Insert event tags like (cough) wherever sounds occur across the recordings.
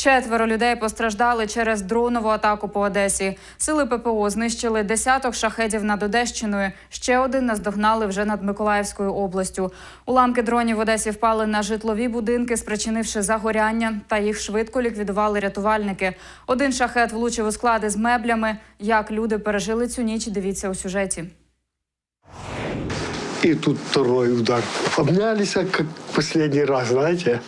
Четверо людей постраждали через дронову атаку по Одесі. Сили ППО знищили десяток шахедів над Одещиною. Ще один наздогнали вже над Миколаївською областю. Уламки дронів в Одесі впали на житлові будинки, спричинивши загоряння, та їх швидко ліквідували рятувальники. Один шахет влучив у склади з меблями. Як люди пережили цю ніч? Дивіться у сюжеті. И тут второй удар. Обнялись, как последний раз, знаете,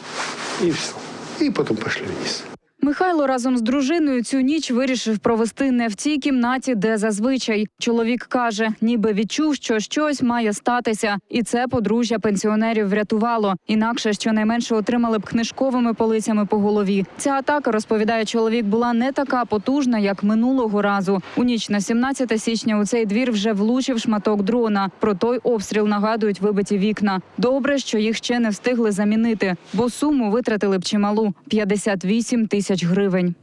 и все. И потом пошли вниз. Михайло разом з дружиною цю ніч вирішив провести не в цій кімнаті, де зазвичай. Чоловік каже, ніби відчув, що щось має статися, і це подружжя пенсіонерів врятувало. Інакше щонайменше отримали б книжковими полицями по голові. Ця атака розповідає чоловік, була не така потужна, як минулого разу. У ніч на 17 січня у цей двір вже влучив шматок дрона. Про той обстріл нагадують вибиті вікна. Добре, що їх ще не встигли замінити, бо суму витратили б чималу 58 тисяч гривень.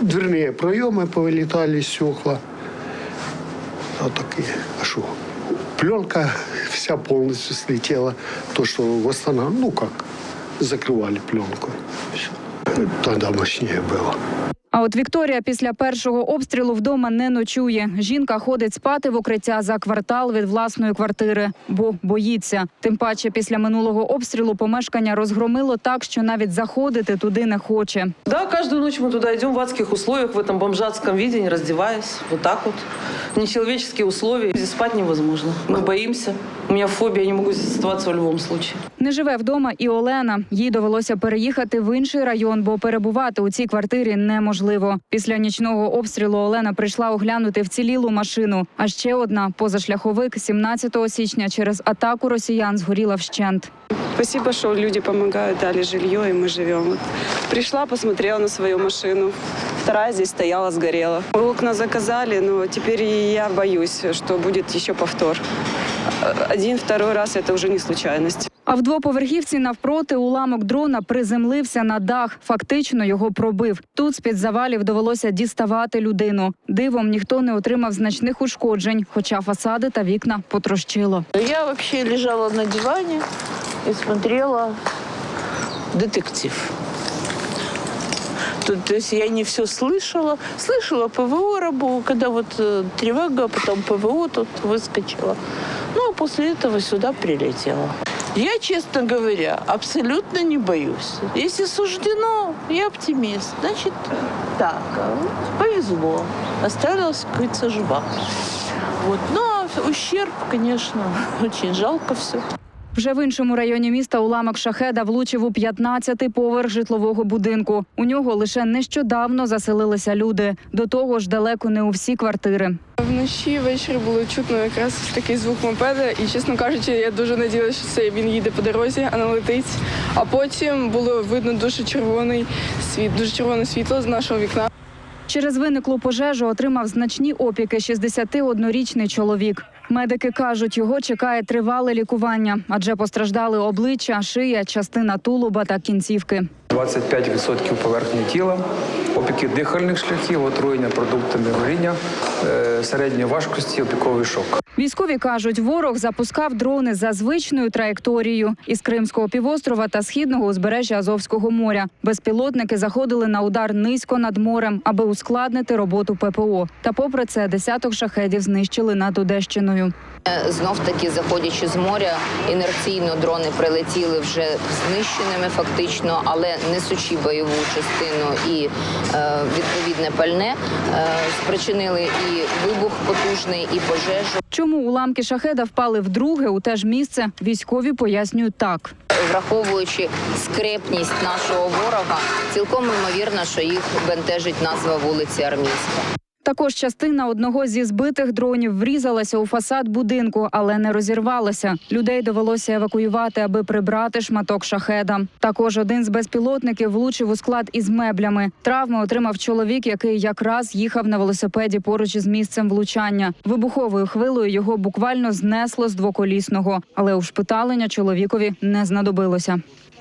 Дверные проемы повылетали, стекла. Вот такие. А что? Пленка вся полностью слетела. То, что восстанавливали, ну как, закрывали пленку. Всё. Тогда мощнее было. А от Вікторія після першого обстрілу вдома не ночує. Жінка ходить спати в укриття за квартал від власної квартири, бо боїться. Тим паче, після минулого обстрілу помешкання розгромило так, що навіть заходити туди не хоче. Да, каждую ночь мы туда идем в адских условиях, в этом бомжатском виде, не раздеваясь. Вот так вот. Нечеловеческие условия. Здесь спать невозможно. Мы боимся. У меня фобия, я не могу здесь оставаться в любом случае. Не живе вдома і Олена. Їй довелося переїхати в інший район, бо перебувати у цій квартирі неможливо. Після нічного обстрілу Олена прийшла оглянути вцілілу машину. А ще одна позашляховик 17 січня через атаку росіян згоріла вщент. Спасибо, что люди помогают, дали жилье, и мы живем. Вот. Пришла, посмотрела на свою машину. Вторая здесь стояла, сгорела. Окна заказали, но теперь я боюсь, что будет еще повтор. Один, второй раз это уже не случайность. А в двоповерхівці навпроти уламок дрона приземлився на дах. Фактично його пробив. Тут з під завалів довелося діставати людину. Дивом ніхто не отримав значних ушкоджень, хоча фасади та вікна потрощило. Я вообще лежала на диване и смотрела детектив. Тут, то есть я не все слышала. Слышала ПВО работу, когда вот э, тревога, потом ПВО тут выскочила. После этого сюда прилетела. Я, честно говоря, абсолютно не боюсь. Если суждено, я оптимист. Значит, так, повезло. Осталась, как говорится, жива. Вот. Ну, а ущерб, конечно, (laughs) очень жалко все. Вже в іншому районі міста уламок шахеда влучив у 15-й поверх житлового будинку. У нього лише нещодавно заселилися люди. До того ж, далеко не у всі квартири. Вночі ввечері було чутно якраз такий звук мопеда, і чесно кажучи, я дуже надіялася, що це він їде по дорозі, а не летить. А потім було видно дуже червоний світ, дуже червоне світло з нашого вікна. Через виниклу пожежу отримав значні опіки 61-річний чоловік. Медики кажуть, його чекає тривале лікування, адже постраждали обличчя, шия, частина тулуба та кінцівки. 25% поверхні тіла, опіки дихальних шляхів, отруєння продуктами горіння, е, середньої важкості, опіковий шок. Військові кажуть, ворог запускав дрони за звичною траєкторією із Кримського півострова та східного узбережжя Азовського моря. Безпілотники заходили на удар низько над морем, аби ускладнити роботу ППО. Та, попри це, десяток шахедів знищили над Одещиною. Знов таки, заходячи з моря, інерційно дрони прилетіли вже знищеними, фактично, але несучи бойову частину і е, відповідне пальне, е, спричинили і вибух потужний, і пожежу. Чому уламки шахеда впали вдруге у те ж місце? Військові пояснюють так. Враховуючи скрепність нашого ворога, цілком імовірно, що їх бентежить назва вулиці Армійська. Також частина одного зі збитих дронів врізалася у фасад будинку, але не розірвалася. Людей довелося евакуювати, аби прибрати шматок шахеда. Також один з безпілотників влучив у склад із меблями. Травми отримав чоловік, який якраз їхав на велосипеді поруч із місцем влучання. Вибуховою хвилою його буквально знесло з двоколісного, але ушпиталення чоловікові не знадобилося.